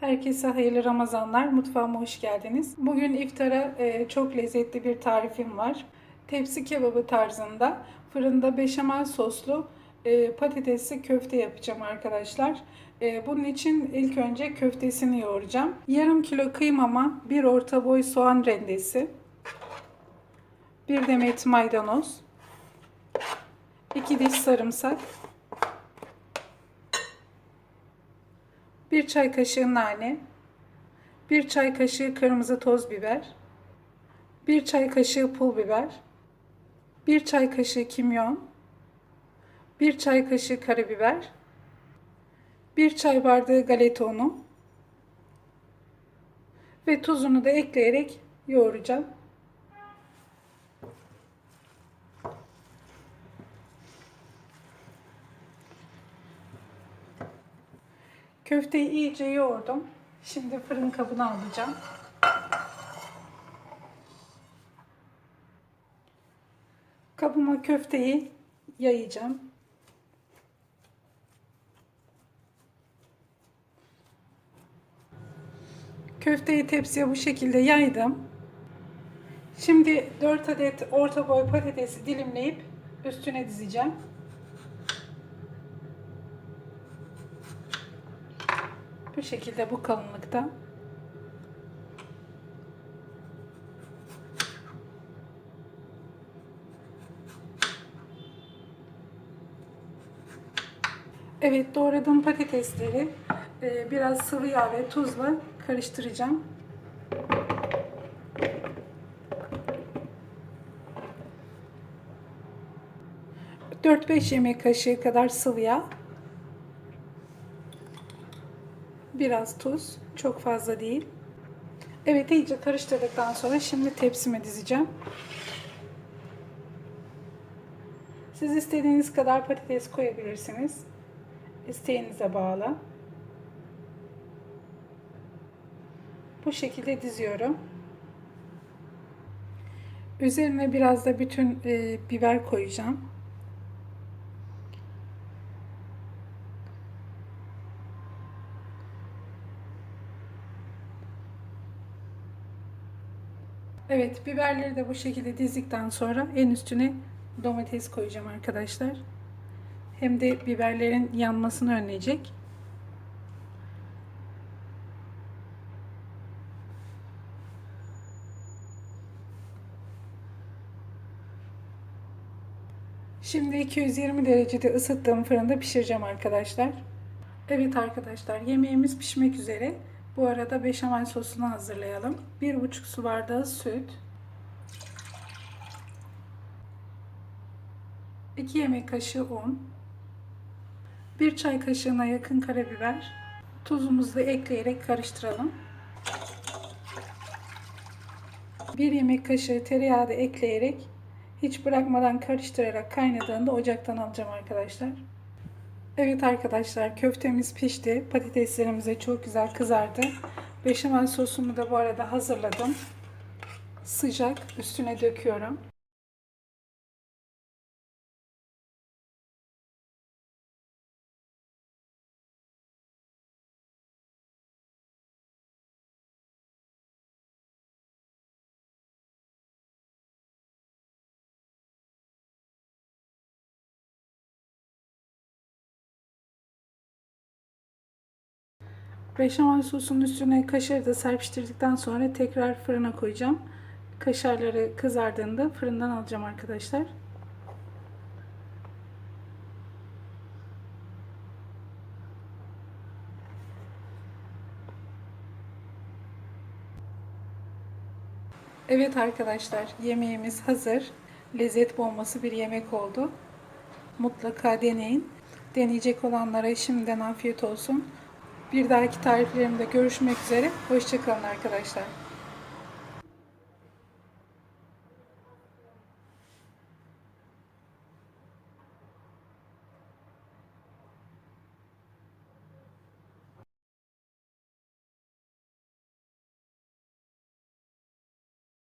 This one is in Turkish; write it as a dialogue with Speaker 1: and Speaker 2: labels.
Speaker 1: Herkese hayırlı Ramazanlar. Mutfağıma hoş geldiniz. Bugün iftara e, çok lezzetli bir tarifim var. Tepsi kebabı tarzında fırında beşamel soslu e, patatesli köfte yapacağım arkadaşlar. E, bunun için ilk önce köftesini yoğuracağım. Yarım kilo kıymama, bir orta boy soğan rendesi, bir demet maydanoz, iki diş sarımsak, bir çay kaşığı nane, bir çay kaşığı kırmızı toz biber, bir çay kaşığı pul biber, bir çay kaşığı kimyon, bir çay kaşığı karabiber, bir çay bardağı galeta unu ve tuzunu da ekleyerek yoğuracağım. Köfteyi iyice yoğurdum. Şimdi fırın kabına alacağım. Kabıma köfteyi yayacağım. Köfteyi tepsiye bu şekilde yaydım. Şimdi 4 adet orta boy patatesi dilimleyip üstüne dizeceğim. Bu şekilde bu kalınlıkta. Evet doğradığım patatesleri e, biraz sıvı yağ ve tuzla karıştıracağım. Dört beş yemek kaşığı kadar sıvı yağ. Biraz tuz. Çok fazla değil. Evet iyice karıştırdıktan sonra şimdi tepsime dizeceğim. Siz istediğiniz kadar patates koyabilirsiniz. İsteğinize bağlı. Bu şekilde diziyorum. Üzerine biraz da bütün e, biber koyacağım. Evet, biberleri de bu şekilde dizdikten sonra en üstüne domates koyacağım arkadaşlar. Hem de biberlerin yanmasını önleyecek. Şimdi 220 derecede ısıttığım fırında pişireceğim arkadaşlar. Evet arkadaşlar yemeğimiz pişmek üzere. Bu arada beşamel sosunu hazırlayalım. 1,5 su bardağı süt. 2 yemek kaşığı un. 1 çay kaşığına yakın karabiber. Tuzumuzu da ekleyerek karıştıralım. 1 yemek kaşığı tereyağı da ekleyerek hiç bırakmadan karıştırarak kaynadığında ocaktan alacağım arkadaşlar. Evet arkadaşlar köftemiz pişti. Patateslerimiz de çok güzel kızardı. Beşamel sosumu da bu arada hazırladım. Sıcak üstüne döküyorum. Beşamel sosunun üstüne kaşarı da serpiştirdikten sonra tekrar fırına koyacağım. Kaşarları kızardığında fırından alacağım arkadaşlar. Evet arkadaşlar yemeğimiz hazır. Lezzet bombası bir yemek oldu. Mutlaka deneyin. Deneyecek olanlara şimdiden afiyet olsun. Bir dahaki tariflerimde görüşmek üzere. Hoşçakalın arkadaşlar.